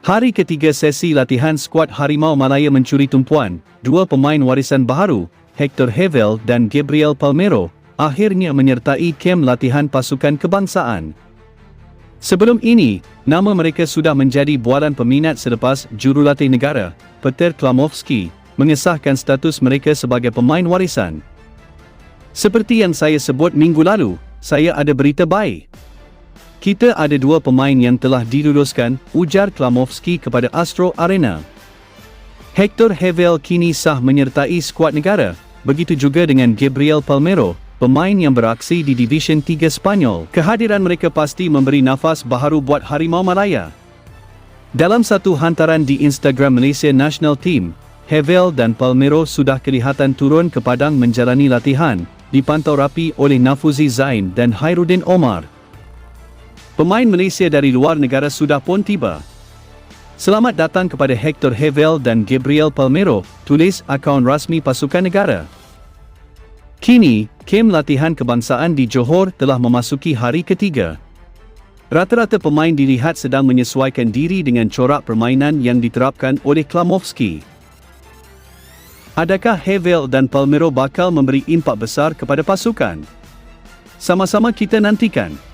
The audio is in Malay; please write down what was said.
Hari ketiga sesi latihan skuad Harimau Malaya mencuri tumpuan, dua pemain warisan baharu, Hector Hevel dan Gabriel Palmero, akhirnya menyertai kem latihan pasukan kebangsaan. Sebelum ini, nama mereka sudah menjadi bualan peminat selepas jurulatih negara, Peter Klamovski, mengesahkan status mereka sebagai pemain warisan. Seperti yang saya sebut minggu lalu, saya ada berita baik. Kita ada dua pemain yang telah diluluskan, ujar Klamovski kepada Astro Arena. Hector Hevel kini sah menyertai skuad negara, begitu juga dengan Gabriel Palmero, pemain yang beraksi di Division 3 Spanyol. Kehadiran mereka pasti memberi nafas baharu buat Harimau Malaya. Dalam satu hantaran di Instagram Malaysia National Team, Hevel dan Palmero sudah kelihatan turun ke padang menjalani latihan, dipantau rapi oleh Nafuzi Zain dan Hairuddin Omar. Pemain Malaysia dari luar negara sudah pun tiba. Selamat datang kepada Hector Hevel dan Gabriel Palmero, tulis akaun rasmi pasukan negara. Kini, kem latihan kebangsaan di Johor telah memasuki hari ketiga. Rata-rata pemain dilihat sedang menyesuaikan diri dengan corak permainan yang diterapkan oleh Klamovski. Adakah Hevel dan Palmero bakal memberi impak besar kepada pasukan? Sama-sama kita nantikan.